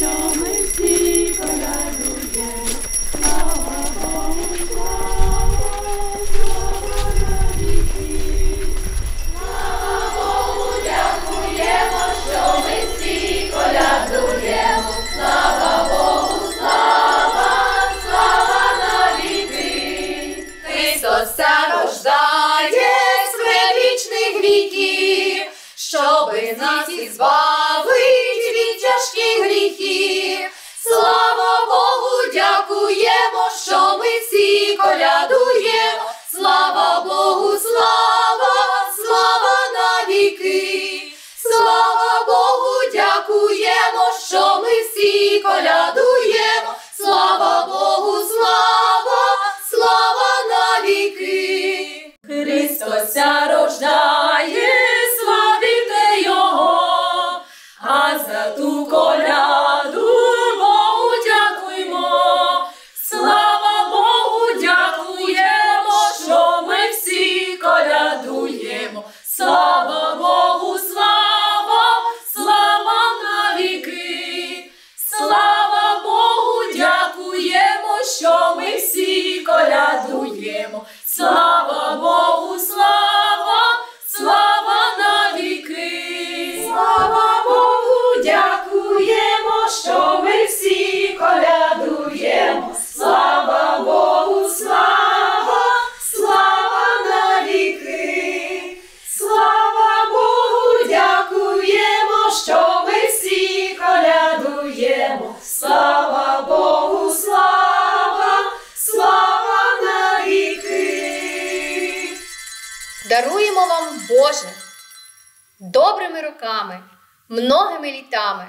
що ми всі порадує, слава Богу, слава, слава віки. Слава Богу, дякуємо, що ми всі колядуємо, слава Богу, слава, слава на віки. Христос рождає з вічних віків. всі колядуємо, слава Богу, слава, слава навіки, Христося рождає, славіте Його, а за ту коляду Богу дякуємо, слава Богу, дякуємо, що ми всі колядуємо. Слава Слава Богу, слава, слава навіки. Даруємо вам, Боже, добрими роками, многими літами.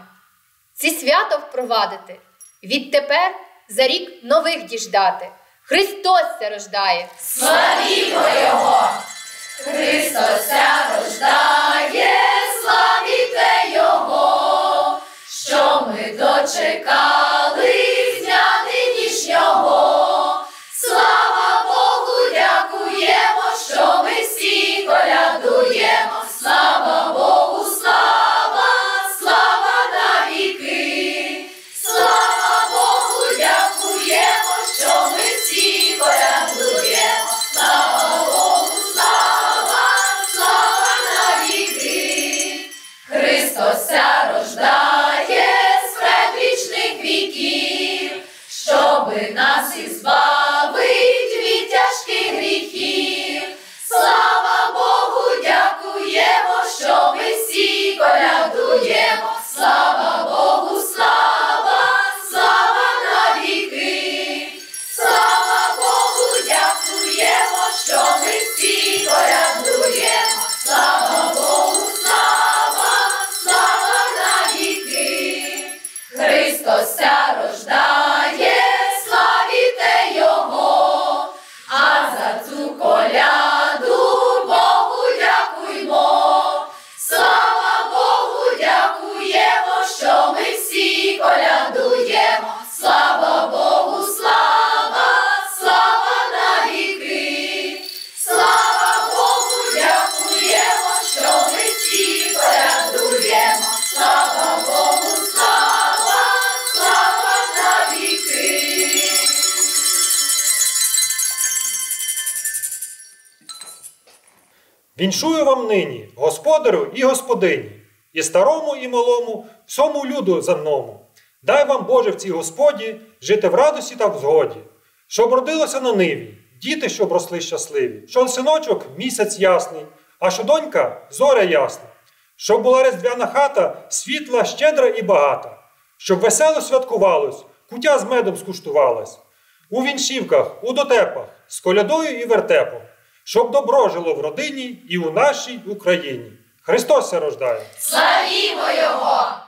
Ці свято впровадити, відтепер за рік нових діждати. Христос ся рождає. Славімо Його! Христос ся рождає, Віншую вам нині, господарю і господині, і старому, і малому, всьому люду земному. Дай вам, Боже, в цій Господі жити в радості та в згоді, щоб родилося на ниві, діти, щоб росли щасливі, щоб синочок місяць ясний, а що донька зоря ясна, щоб була різдвяна хата, світла, щедра і багата, щоб весело святкувалось, кутя з медом скуштувалась, у віншівках, у дотепах, з колядою і вертепом, щоб добро жило в родині і у нашій Україні. Христос се рождає! Славімо Його!